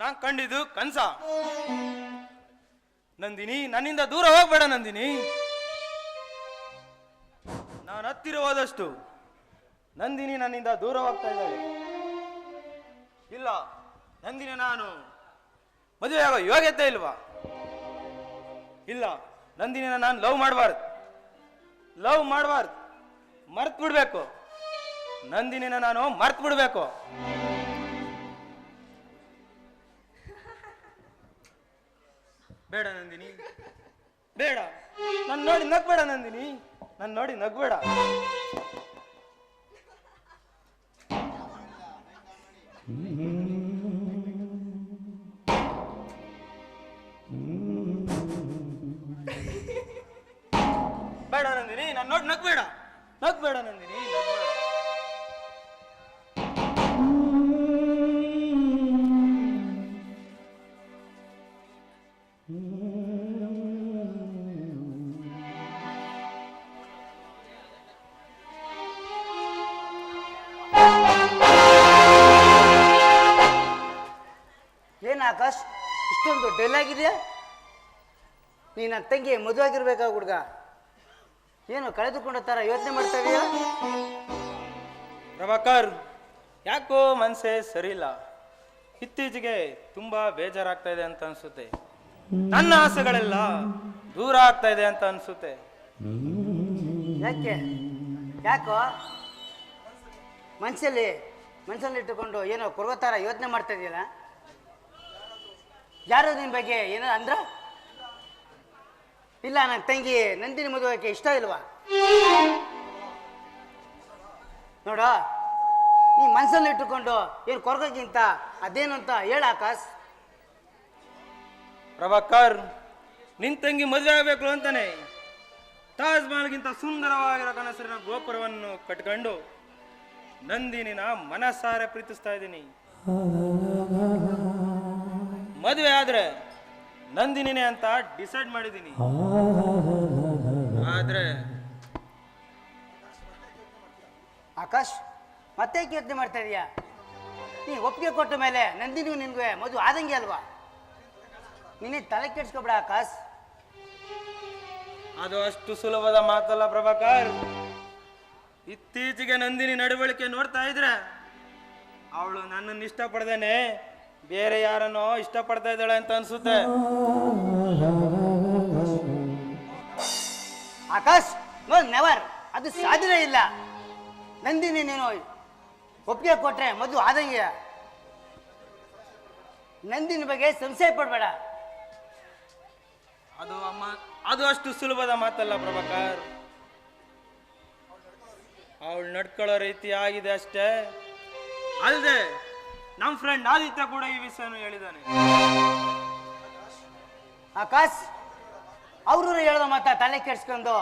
ನಾನ್ ಕಂಡಿದ್ದು ಕನ್ಸ. ನಂದಿನಿ, ನನ್ನಿಂದ ದೂರ ಹೋಗ್ಬೇಡ ನಂದಿನಿ. ನಾನು ಹತ್ತಿರ ಹೋದಷ್ಟು ನಂದಿನಿ ನನ್ನಿಂದ ದೂರ ಹೋಗ್ತಾ ಇದ್ದಾಳೆ. ಇಲ್ಲ, ನಂದಿನಿ ನಾನು ಮದುವೆ ಆಗೋ ಯೋಗ್ಯತೆ ಇಲ್ವಾ? ಇಲ್ಲ, ನಂದಿನಿನ ನಾನು ಲವ್ ಮಾಡಬಾರ್ದು. ಲವ್ ಮಾಡಬಾರ್ದು. ಮರ್ತ್ ಬಿಡ್ಬೇಕು ನಂದಿನಿನ ನಾನು ಮರ್ತ್ ಬಿಡ್ಬೇಕು ಬೇಡ ನಂದಿನಿ. ಬೇಡ. ನನ್ನ ನೋಡಿ ನಗ್ಬೇಡ ನಂದಿನಿ. ನನ್ನ ನೋಡಿ ನಗ್ಬೇಡ. ಬೇಡ ನಂದಿನಿ ನನ್ನ ನೋಡಿ ನಗ್ಬೇಡ. ನಗ್ಬೇಡ. ನನ್ನ ತಂಗಿ ಮದುವೆ ಆಗಿರ್ಬೇಕಾ ಹುಡುಗ? ಏನು ಕಳೆದುಕೊಂಡ ಥರ ಯೋಚನೆ ಮಾಡ್ತಾ ಇದೆಯಾ? ಪ್ರಭಾಕರ್ ಯಾಕೋ ಮನಸ್ಸೇ ಸರಿಯಿಲ್ಲ? ಇತ್ತೀಚೆಗೆ ತುಂಬಾ ಬೇಜಾರಾಗ್ತಾ ಇದೆ ಅಂತ ಅನ್ಸುತ್ತೆ. ನನ್ನ ಆಸೆಗಳೆಲ್ಲ ದೂರ ಆಗ್ತಾ ಇದೆ ಅಂತ ಅನ್ಸುತ್ತೆ. ಯಾಕೆ? ಯಾಕೋ? ಮನಸ್ಸಲ್ಲಿ ಮನಸ್ಸಲ್ಲಿ ಇಟ್ಟುಕೊಂಡು ಏನೋ ಕೊರಗೋ ಥರ ಯೋಚನೆ ಮಾಡ್ತಾ ಇದೆಯಲ್ಲ? ಯಾರು ನಿನ್ನ ಬಗ್ಗೆ ಏನೋ ಅಂದ್ರ? ಇಲ್ಲ ನನ್ನ ತಂಗಿ, ನಂದಿನಿ ಮದುವೆಗೆ ಇಷ್ಟ ಇಲ್ವಾ? ನೋಡ, ನೀ ಮನಸ್ಸಲ್ಲಿ ಇಟ್ಟುಕೊಂಡು ಏನು ಕೊರಗೋಕ್ಕಿಂತ ಅದೇನು ಅಂತ ಹೇಳ ಆಕಾಶ್. ಪ್ರಭಾಕರ್, ನಿನ್ ತಂಗಿ ಮದುವೆ ಆಗಬೇಕು ಅಂತಾನೆ. ತಾಜ್ ಮಹಲ್ಗಿಂತ ಸುಂದರವಾಗಿರೋ ಕನಸಿನ ಗೋಪುರವನ್ನು ಕಟ್ಕೊಂಡು ನಂದಿನಿನ ಮನಸ್ಸಾರೆ ಪ್ರೀತಿಸ್ತಾ ಇದ್ದೀನಿ. ಮದುವೆ ಆದ್ರೆ ನಂದಿನಿನೇ ಅಂತ ಡಿಸೈಡ್ ಮಾಡಿದ್ದೀನಿ. ಆದ್ರೆ ಆಕಾಶ್ ಮತ್ತೆ ಯೋಚನೆ ಮಾಡ್ತಾ ಇದೀಯಾ? ನೀ ಒಪ್ಪಿಗೆ ಕೊಟ್ಟ ಮೇಲೆ ನಂದಿನಿ ನಿನ್ಗೆ ಮದುವೆ ಆದಂಗೆ ಅಲ್ವಾ? ನೀನೇ ತಲೆ ಕೆಡ್ಸ್ಕೊಬೇಡ ಆಕಾಶ್. ಅದು ಅಷ್ಟು ಸುಲಭದ ಮಾತಲ್ಲ ಪ್ರಭಾಕರ್. ಇತ್ತೀಚೆಗೆ ನಂದಿನಿ ನಡವಳಿಕೆ ನೋಡ್ತಾ ಇದ್ರೆ ಅವಳು ನನ್ನನ್ನು ಇಷ್ಟಪಡ್ದೇನೆ ಬೇರೆ ಯಾರನ್ನೋ ಇಷ್ಟಪಡ್ತಾ ಇದ್ದಾಳೆ ಅಂತ ಅನ್ಸುತ್ತೆ. ಆಕಾಶ್ ನೋ ನೆವರ್ ಅದು ಸಾಧ್ಯ ಇಲ್ಲ. ನಂದಿನಿ ನೀನು ಒಪ್ಪಿಗೆ ಕೊಟ್ರೆ ಮದುವೆ ಆದಂಗೆ. ನಂದಿನಿ ಬಗ್ಗೆ ಸಂಶಯ ಪಡಬೇಡ. ಅದು ಅಮ್ಮ ಅದು ಅಷ್ಟು ಸುಲಭದ ಮಾತಲ್ಲ ಪ್ರಭಾಕರ್. ಅವಳು ನಡ್ಕೊಳ್ಳೋ ರೀತಿ ಆಗಿದೆ ಅಷ್ಟೇ. ಅಲ್ಲದೆ ನಮ್ಮ ಫ್ರೆಂಡ್ ಆದಿತ್ಯ ಕೂಡ ಈ ವಿಷಯನ ಹೇಳಿದ್ದಾನೆ ಆಕಾಶ್ ಅವರು ಹೇಳ್ದ ಮಾತ ತಲೆ ಕೆಡ್ಸ್ಕೊಂಡು.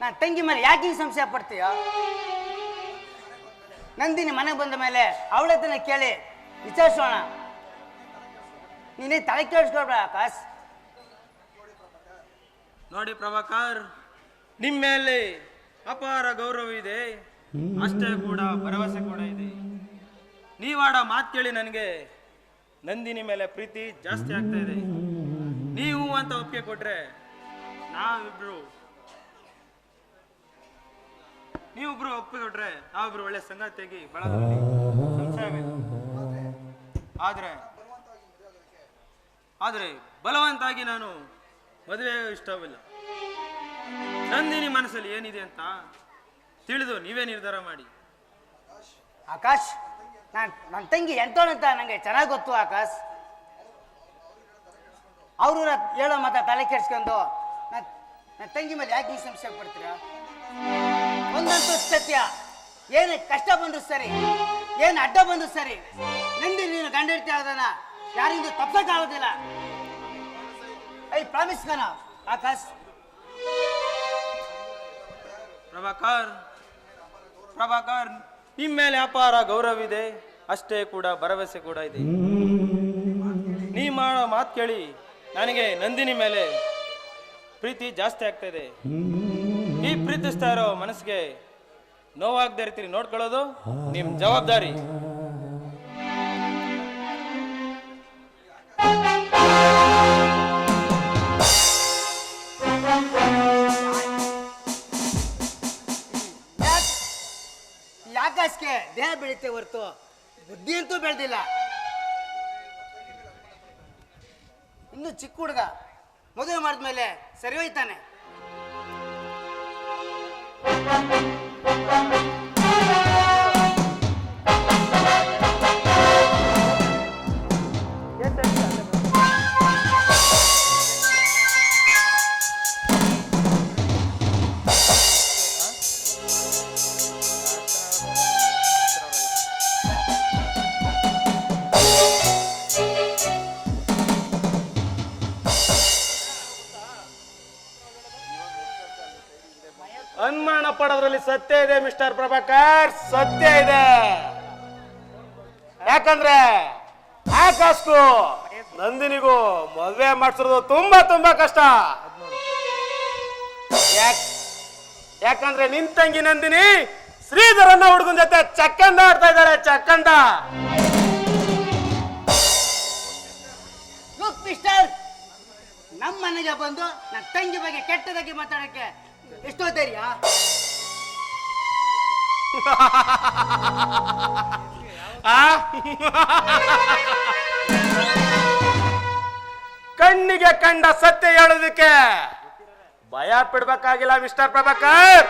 ನಾನು ತಂಗಿ ಮೇಲೆ ಯಾಕೆ ಹಿಂಗೆ ಸಂಶಯ ಪಡ್ತೀಯ? ನಂದಿನಿ ಮನೆಗೆ ಬಂದ ಮೇಲೆ ಅವಳ ಹತ್ರನ ಕೇಳಿ ವಿಚಾರಿಸೋಣ ನೀನೇ ತಲೆ ಕೆಡಿಸ್ಕೊಳ್ಬೇಡ ಆಕಾಶ್ ನೋಡಿ ಪ್ರಭಾಕರ್ ನಿಮ್ಮ ಮೇಲೆ ಅಪಾರ ಗೌರವ ಇದೆ. ಅಷ್ಟೇ ಕೂಡ ಭರವಸೆ ಕೂಡ ಇದೆ. ನೀವಾಡ ಮಾತು ಕೇಳಿ ನನಗೆ ನಂದಿನಿ ಮೇಲೆ ಪ್ರೀತಿ ಜಾಸ್ತಿ ಆಗ್ತಾ ಇದೆ. ನೀವು ಅಂತ ಒಪ್ಪಿಗೆ ಕೊಟ್ರೆ ನಾವಿಬ್ರು, ನೀವಿಬ್ರು ಒಪ್ಪಿಗೆ ಕೊಟ್ರೆ ನಾವಿಬ್ರು ಒಳ್ಳೆ ಸಂಗತಿಯಾಗಿ ಬಳಗದಲ್ಲಿ ಸಂಸಾರವಿದೆ. ಆದ್ರೆ ಆದ್ರೆ ಬಲವಂತಾಗಿ ನಾನು ಮದುವೆ ಇಷ್ಟವಿಲ್ಲ. ನಂದಿನಿ ಮನಸ್ಸಲ್ಲಿ ಏನಿದೆ ಅಂತ ತಿಳಿದು ನೀವೇ ನಿರ್ಧಾರ ಮಾಡಿ. ಆಕಾಶ್! ನಾನು ನನ್ನ ತಂಗಿ ಎಂತೋಳಂತ ನನಗೆ ಚೆನ್ನಾಗಿ ಗೊತ್ತು ಆಕಾಶ್. ಅವರು ಹೇಳೋ ಮಾತಾ ತಲೆ ಕೆಡ್ಸ್ಕೊಂಡು ನನ್ನ ನನ್ನ ತಂಗಿ ಮೇಲೆ ಯಾಕೆ ಈ ಸಂಶಯ ಪಡ್ತೀರಾ? ಒಂದಂತೂ ಸತ್ಯ. ಏನು ಕಷ್ಟ ಬಂದ್ರು ಸರಿ, ಏನು ಅಡ್ಡ ಬಂದ್ರು ಸರಿ, ನಂದಿ ನೀನು ಗಂಡ ಇರ್ತೀಯ ಅದನ್ನ ಯಾರಿಂದ ತಪ್ಪಕ್ಕಾಗೋದಿಲ್ಲ ಐ ಪ್ರಾಮಿಸ್ ಕಣ, ಆಕಾಶ್. ಪ್ರಭಾಕರ್ ಪ್ರಭಾಕರ್. ನಿಮ್ಮ ಮೇಲೆ ಅಪಾರ ಗೌರವ ಇದೆ ಅಷ್ಟೇ ಕೂಡ ಭರವಸೆ ಕೂಡ ಇದೆ. ನೀ ಮಾಡೋ ಮಾತು ಕೇಳಿ ನನಗೆ ನಂದಿನಿ ಮೇಲೆ ಪ್ರೀತಿ ಜಾಸ್ತಿ ಆಗ್ತಾ ಇದೆ ಈ ಪ್ರೀತಿಸ್ತಾ ಇರೋ ಮನಸ್ಸಿಗೆ ನೋವಾಗದೇ ಇರ್ತೀರಿ ನೋಡ್ಕೊಳ್ಳೋದು ನಿಮ್ಮ ಜವಾಬ್ದಾರಿ. ದೇಹ ಬೆಳೀತೆ ಹೊರತು. ಬುದ್ಧಿ ಅಂತೂ ಬೆಳೆದಿಲ್ಲ. ಇನ್ನು ಚಿಕ್ಕ ಹುಡುಗ ಮದುವೆ ಮಾಡಿದ್ಮೇಲೆ ಸರಿ ಹೋಯ್ತಾನೆ. ಸತ್ಯ ಇದೆ, ಮಿಸ್ಟರ್ ಪ್ರಭಾಕರ್. ಸತ್ಯ ಇದೆ. ಯಾಕಂದ್ರೆ ಯಾಕಷ್ಟು ನಂದಿನಿಗೂ ಮದ್ವೆ ಮಾಡ್ಸಿರೋದು ತುಂಬಾ ತುಂಬಾ ಕಷ್ಟ. ಯಾಕ್ ಯಾಕಂದ್ರೆ ನಿನ್ ತಂಗಿ ನಂದಿನಿ ಶ್ರೀಧರನ್ನ ಹುಡುಗನ ಜೊತೆ ಚಕ್ಕಂದ ಆಡ್ತಾ ಇದ್ದಾರೆ ಚಕ್ಕಂದ. ನಮ್ಮ ಮನೆಗೆ ಬಂದು ನನ್ನ ತಂಗಿ ಬಗ್ಗೆ ಕೆಟ್ಟದಾಗಿ ಮಾತಾಡಕ್ಕೆ ಎಷ್ಟೋ ಧೈರ್ಯ. ಕಣ್ಣಿಗೆ ಕಂಡ ಸತ್ಯ ಹೇಳೋದಕ್ಕೆ ಭಯ ಬಿಡ್ಬೇಕಾಗಿಲ್ಲ ಮಿಸ್ಟರ್ ಪ್ರಭಾಕರ್.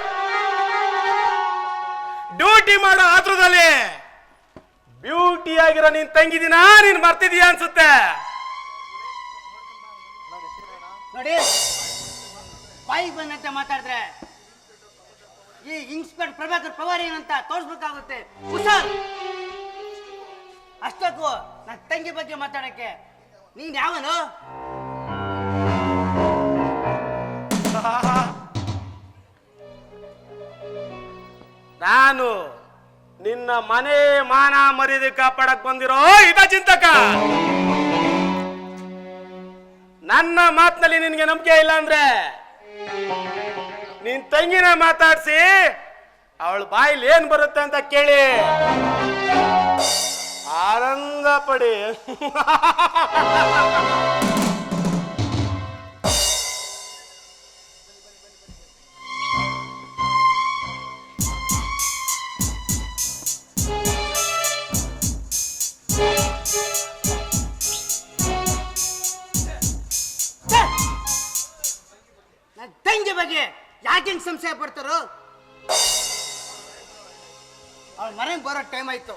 ಡ್ಯೂಟಿ ಮಾಡೋ ಆತ್ರದಲ್ಲಿ ಬ್ಯೂಟಿ ಆಗಿರೋ ನೀನ್ ತಂಗಿದಿನ, ನೀನ್ ಮರ್ತಿದೀಯ ಅನ್ಸುತ್ತೆ. ನೋಡಿ, ಬಾಯಿಗೆ ಬಂದಂತೆ ಮಾತಾಡಿದ್ರೆ ಈ ಇನ್ಸ್ಪೆಕ್ಟರ್ ಪ್ರಭಾಕರ್ ಪವಾರ್ ಏನಂತ ತೋರಿಸ್ಬೇಕಾಗುತ್ತೆ. ಹುಷಾರ್ ಅಷ್ಟಕ್ಕೂ ನನ್ನ ತಂಗಿ ಬಗ್ಗೆ ಮಾತಾಡಕ್ಕೆ ನೀನ್ ಯಾವನು? ನಾನು ನಿನ್ನ ಮನೆ ಮಾನ ಮರ್ಯಾದೆ ಕಾಪಾಡಕ್ ಬಂದಿರೋ ಇದ ಚಿಂತಕ! ನನ್ನ ಮಾತಿನಲ್ಲಿ ನಿನ್ಗೆ ನಂಬಿಕೆ ಇಲ್ಲ ಅಂದ್ರೆ? ನಿನ್ ತಂಗಿನ ಮಾತಾಡ್ಸಿ ಅವಳ ಬಾಯಿಲಿ ಏನ್ ಬರುತ್ತೆ ಅಂತ ಕೇಳಿ. ಆನಂದ ಪಡಿ. ಯಾಕೆ ಹಿಂಗ್ ಸಂಶಯ ಪಡ್ತಾರೋ? ಅವಳ ಮನೆಗೆ ಬರೋ ಟೈಮ್ ಆಯ್ತು.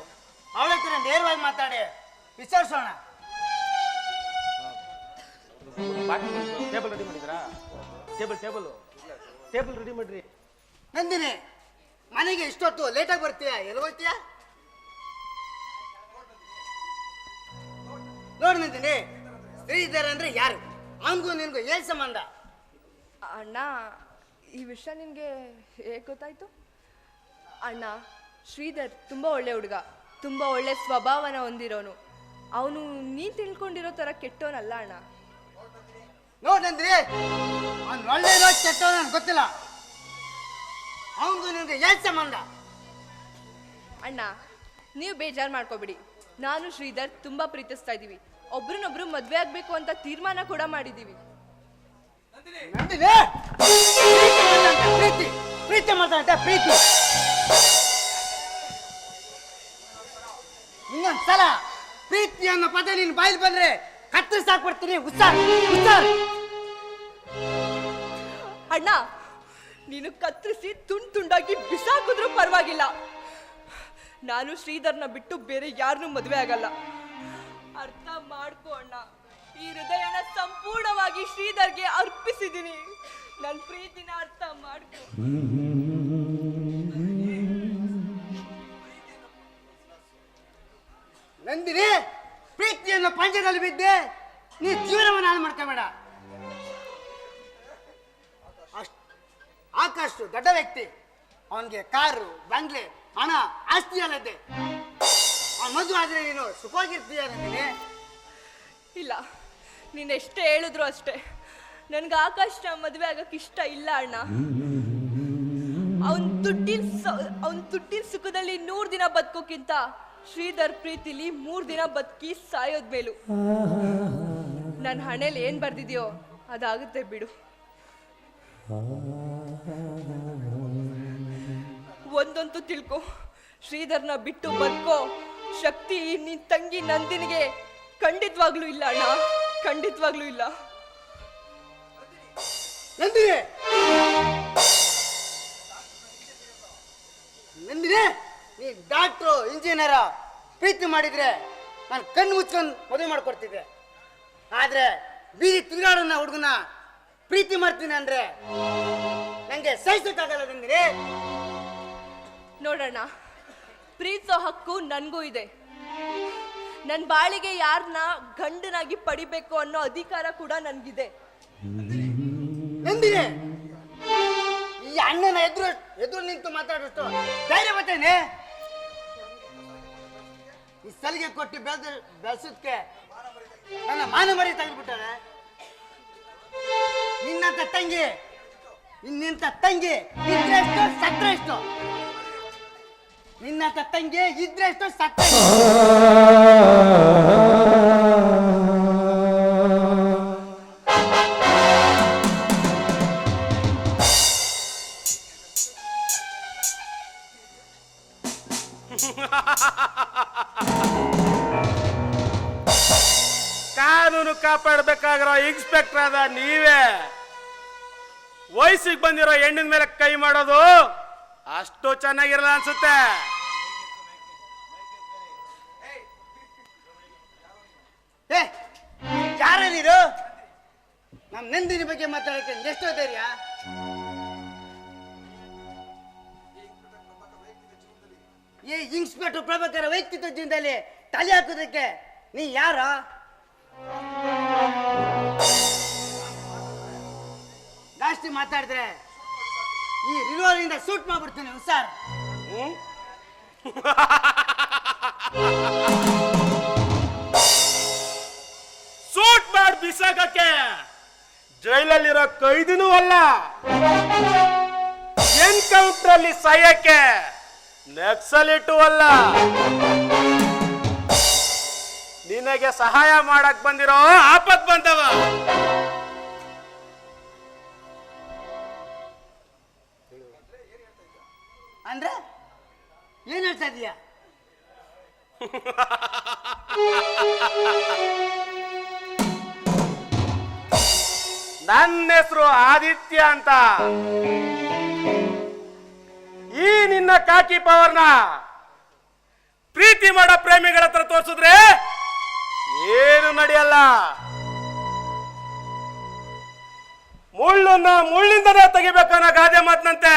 ಅವಳ ಹತ್ರ ನೇರವಾಗಿ ಮಾತಾಡಿ. ವಿಚಾರಿಸೋಣ. ಟೇಬಲ್ ರೆಡಿ ಮಾಡಿದ್ರಾ ಟೇಬಲ್ ಟೇಬಲ್ ಟೇಬಲ್ ರೆಡಿ ಮಾಡ್ರಿ. ನಂದಿನಿ ಮನೆಗೆ ಇಷ್ಟೊತ್ತು ಲೇಟಾಗಿ ಬರ್ತೀಯ? ಎಲ್ಲಿ ಹೋಗ್ತೀಯ? ನೋಡಿ ನಂದಿನಿ ಶ್ರೀಧರ್ ಅಂದ್ರೆ ಯಾರು? ಅವನಿಗೂ ನಿನ್ಗೂ ಏನ್ ಸಂಬಂಧ? ಅಣ್ಣ ಈ ವಿಷಯ ನಿನಗೆ ಹೇಗೆ ಗೊತ್ತಾಯ್ತು? ಅಣ್ಣ ಶ್ರೀಧರ್ ತುಂಬ ಒಳ್ಳೆ ಹುಡುಗ ತುಂಬ ಒಳ್ಳೆ ಸ್ವಭಾವನ ಹೊಂದಿರೋನು. ಅವನು ನೀ ತಿಳ್ಕೊಂಡಿರೋ ಥರ ಕೆಟ್ಟವನಲ್ಲ ಅಣ್ಣ. ನೋಡಂದ್ರಿ ಅವ್ನು ಒಳ್ಳೆ ನನ್ಗೆ ಗೊತ್ತಿಲ್ಲ. ಅವನಿಗೂ ನಿನ್ಗೆ ಏನ್ ಸಂಬಂಧ? ಅಣ್ಣ ನೀವು ಬೇಜಾರು ಮಾಡ್ಕೋಬಿಡಿ. ನಾನು ಶ್ರೀಧರ್ ತುಂಬ ಪ್ರೀತಿಸ್ತಾ ಇದ್ದೀವಿ ಒಬ್ರನ್ನೊಬ್ರು ಮದುವೆ ಆಗಬೇಕು ಅಂತ ತೀರ್ಮಾನ ಕೂಡ ಮಾಡಿದ್ದೀವಿ ನಂದಿನಿ! ಪ್ರೀತಿ ಪ್ರೀತಿ ಮಾತಾಡ ಪ್ರೀತಿ. ಇನ್ನೊಂದ್ಸಲ ಪ್ರೀತಿ ಅನ್ನೋ ಪದ ನಿನ್ ಬಾಯಿಲ್ ಬಂದ್ರೆ ಕತ್ತರಿಸಿ ಹಾಕ್ಬಿಡ್ತೀನಿ ಹುಷಾರ್ ಹುಷಾರ್. ಅಣ್ಣ, ನೀನು ಕತ್ತರಿಸಿ ತುಂಡು ತುಂಡಾಗಿ ಬಿಸಾಕಿದ್ರೂ ಪರವಾಗಿಲ್ಲ. ನಾನು ಶ್ರೀಧರ್ನ ಬಿಟ್ಟು ಬೇರೆ ಯಾರನ್ನೂ ಮದುವೆ ಆಗಲ್ಲ. ಅರ್ಥ ಮಾಡ್ಕೋ ಅಣ್ಣ. ಈ ಹೃದಯನ ಸಂಪೂರ್ಣವಾಗಿ ಶ್ರೀಧರ್ಗೆ ಅರ್ಪಿಸಿದ್ದೀನಿ. ನನ್ನ ಪ್ರೀತಿನ ಅರ್ಥ ಮಾಡ್ಕೊ. ನಂದಿನಿ ಪ್ರೀತಿಯನ್ನು ಪಂಚದಲ್ಲಿ ಬಿದ್ದೆ ನೀ ಜೀವನವನ್ನು ಹಾಳು ಮಾಡ್ಕೋಬೇಡ. ಅಷ್ಟ್ ಆಕಾಶ್ ದೊಡ್ಡ ವ್ಯಕ್ತಿ. ಅವನಿಗೆ ಕಾರು ಬಂಗ್ಲೆ ಹಣ ಆಸ್ತಿ ಅಲ್ಲದೆ ಅವ್ನ ಮದುವೆ ಆದ್ರೆ ನೀನು ಸುಖವಾಗಿರ್ತೀಯ ನಂದಿನಿ? ಇಲ್ಲ ನೀನೆಷ್ಟೇ ಎಷ್ಟೇ ಹೇಳಿದ್ರು ಅಷ್ಟೇ. ನನ್ಗೆ ಆಕಾಶ ಮದುವೆ ಆಗಕ್ಕೆ ಇಷ್ಟ ಇಲ್ಲ ಅಣ್ಣ. ಅವನ್ ದುಡ್ಡಿನ ಅವನ್ ದುಡ್ಡಿನ ಸುಖದಲ್ಲಿ ನೂರ್ ದಿನ ಬದುಕೋಕ್ಕಿಂತ ಶ್ರೀಧರ್ ಪ್ರೀತಿಲಿ ಮೂರ್ ದಿನ ಬದುಕಿ ಸಾಯೋದ್ ಮೇಲು. ನನ್ನ ಹಣೆಯಲ್ಲಿ ಏನು ಬರ್ದಿದ್ಯೋ ಅದಾಗುತ್ತೆ ಬಿಡು. ಒಂದಂತೂ ತಿಳ್ಕೊ, ಶ್ರೀಧರ್ನ ಬಿಟ್ಟು ಬದುಕೋ ಶಕ್ತಿ ನಿನ್ ತಂಗಿ ನಂದಿನಿಗೆ ಖಂಡಿತವಾಗ್ಲೂ ಇಲ್ಲ ಅಣ್ಣ. ಖಂಡಿತವಾಗ್ಲೂ ಇಲ್ಲ. ನಂದಿನಿ. ನಂದಿನಿ ನೀ ಡಾಕ್ಟ್ರು ಇಂಜಿನಿಯರ ಪ್ರೀತಿ ಮಾಡಿದ್ರೆ ನಾನು ಕಣ್ಣು ಮುಚ್ಕೊಂಡು ಮದುವೆ ಮಾಡ್ಕೊಡ್ತಿದ್ದೆ. ಆದ್ರೆ ಬೀದಿ ತಿರುಗಾಡೋಣ ಹುಡುಗನ ಪ್ರೀತಿ ಮಾಡ್ತೀನಿ ಅಂದ್ರೆ ನಂಗೆ ಸಹಿಸೋಕ್ಕಾಗಲ್ಲ ನಂದಿನಿ. ನೋಡೋಣ ಪ್ರೀತಿಸೋ ಹಕ್ಕು ನನಗೂ ಇದೆ. ನನ್ನ ಬಾಳಿಗೆ ಯಾರನ್ನ ಗಂಡನಾಗಿ ಪಡಿಬೇಕು ಅನ್ನೋ ಅಧಿಕಾರ ಕೂಡ ನನಗಿದೆ. ನಂದಿನಿ! ಈ ಅಣ್ಣನ ಎದುರು ಎದುರು ನಿಂತು ಮಾತಾಡೋಷ್ಟು ಧೈರ್ಯ ಬರ್ತೇನೆ ಈ ಸಲಿಗೆ ಕೊಟ್ಟು ಬೆಳೆದ ಬೆಳೆಸೋದಕ್ಕೆ ನನ್ನ ಮಾನ ಮರಿ ತೆಗೆದ್ಬಿಟ್ಟಾರೆ ನಿನ್ನಂತ ತಂಗಿ ನಿನ್ನಂತ ತಂಗಿ ಇದ್ರೆ ಎಷ್ಟು ಸತ್ರ ಎಷ್ಟು. ನಿನ್ನಂತ ತಂಗಿ ಇದ್ರೆ ಎಷ್ಟು ಸತ್ರ ಕಾನೂನು ಕಾಪಾಡಬೇಕಾಗಿರೋ ಇನ್ಸ್ಪೆಕ್ಟರ್ ಆದ ನೀವೇ. ವಯಸ್ಸಿಗೆ ಬಂದಿರೋ ಹೆಣ್ಣಿನ ಮೇಲೆ ಕೈ ಮಾಡೋದು ಅಷ್ಟು ಚೆನ್ನಾಗಿರಲ್ಲ ಅನ್ಸುತ್ತೆ. ಏ, ಯಾರ ನೀರು ನಮ್ಮ ನಂದಿನಿ ಬಗ್ಗೆ ಮಾತಾಡಕ್ಕೆ ಎಷ್ಟೋ ಧೈರ್ಯ. ಈ ಇನ್ಸ್ಪೆಕ್ಟರ್ ಪ್ರಭಾಕರ ವೈಯಕ್ತಿಕ ಜೀವನದಲ್ಲಿ ತಲೆ ಹಾಕೋದಕ್ಕೆ ನೀ ಯಾರ? ಜಾಸ್ತಿ ಮಾತಾಡಿದ್ರೆ ಈ ರಿವಾಲ್ವಿಂದ ಸೂಟ್ ಮಾಡ್ಬಿಡ್ತೀನಿ ಸರ್? ಸೂಟ್ ಮಾಡಿ ಬಿಸಾಕಕ್ಕೆ. ಜೈಲಲ್ಲಿರೋ ಕೈದಿನೂ ಅಲ್ಲ. ಎನ್ಕೌಂಟರ್ ಅಲ್ಲಿ ಸಾಯಕ್ಕೆ ನಕ್ಸಲಿಟ್ಟು ಅಲ್ಲ. ನಿನಗೆ ಸಹಾಯ ಮಾಡಕ್ ಬಂದಿರೋ ಆಪತ್ ಬಂದವ ಅಂದ್ರೆ ಏನ್ ಹೇಳ್ತಾ ಇದೀಯಾ? ನನ್ನ ಹೆಸರು ಆದಿತ್ಯ ಅಂತ. ಈ ನಿನ್ನ ಕಾಕಿ ಪವರ್ನ ಪ್ರೀತಿ ಮಾಡೋ ಪ್ರೇಮಿಗಳ ಹತ್ರ ತೋರಿಸಿದ್ರೆ ಏನು ನಡೆಯಲ್ಲ? ಮುಳ್ಳನ್ನ ಮುಳ್ಳಿಂದನೇ ತೆಗಿಬೇಕನ್ನೋ ಗಾದೆ ಮಾತಂತೆ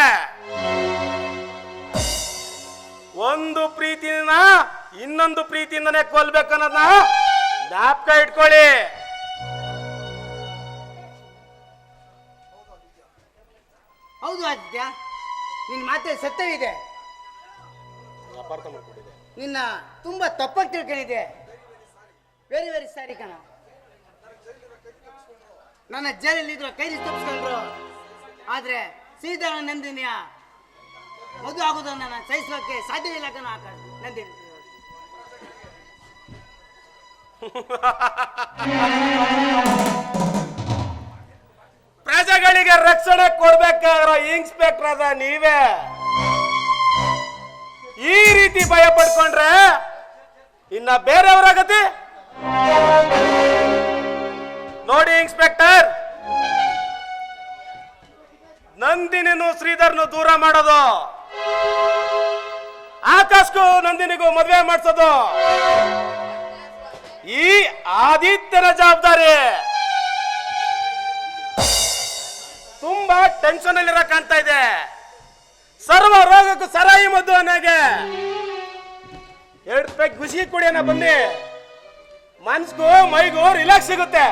ಒಂದು ಪ್ರೀತಿನ ಇನ್ನೊಂದು ಪ್ರೀತಿಯಿಂದನೇ ಕೊಲ್ಬೇಕನ್ನೋದನ್ನ ಜ್ಞಾಪಕ ಇಟ್ಕೊಳ್ಳಿ. ಹೌದು ಆದಿತ್ಯ ನಿನ್ನ ಮಾತೆ ಸತ್ಯವಿದೆ. ನಿನ್ನ ತುಂಬಾ ತಪ್ಪಾಗಿ ತಿಳ್ಕೊಂಡಿದ್ದೆ. ವೆರಿ ವೆರಿ ಸಾರಿ ಕಣ. ನನ್ನ ಜೈಲಲ್ಲಿ ಕೈಲಿ ತಪ್ಪಿಸ್ಕೊಂಡ್ರು. ಆದ್ರೆ ಸೀದಾ ನಂದಿನಿಯ ಮದುವೆ ಆಗೋದನ್ನ ನಾನು ಸಹಿಸೋಕೆ ಸಾಧ್ಯವಿಲ್ಲ ಕಣ ನಂದಿನಿ. ಪ್ರಜೆಗಳಿಗೆ ರಕ್ಷಣೆ ಕೊಡ್ಬೇಕಾಗಿರೋ ಇನ್ಸ್ಪೆಕ್ಟರ್ ಅದ ನೀವೇ. ಈ ರೀತಿ ಭಯ ಪಡ್ಕೊಂಡ್ರೆ ಇನ್ನ ಬೇರೆಯವರ ಗತಿ ನೋಡಿ ಇನ್ಸ್ಪೆಕ್ಟರ್, ನಂದಿನಿನೂ ಶ್ರೀಧರ್ನು ದೂರ ಮಾಡೋದು, ಆಕಾಶ್ಗೂ ನಂದಿನಿಗೂ ಮದುವೆ ಮಾಡಿಸೋದು. ಈ ಆದಿತ್ಯನ ಜವಾಬ್ದಾರಿ. ತುಂಬಾ ಟೆನ್ಷನ್ ಅಲ್ಲಿರೋ ಕಾಣ್ತಾ ಇದೆ. ಸರ್ವ ರೋಗಕ್ಕೂ ಸರಾಯಿ ಮದ್ದು ಅನ್ನಾಗೆ. ಎರಡು ರೂಪಾಯಿ ಖುಷಿ ಕುಡಿಯೋಣ ಬನ್ನಿ. ಮನ್ಸ್ಗೂ ಮೈಗೂ ರಿಲ್ಯಾಕ್ಸ್ ಸಿಗುತ್ತೆ.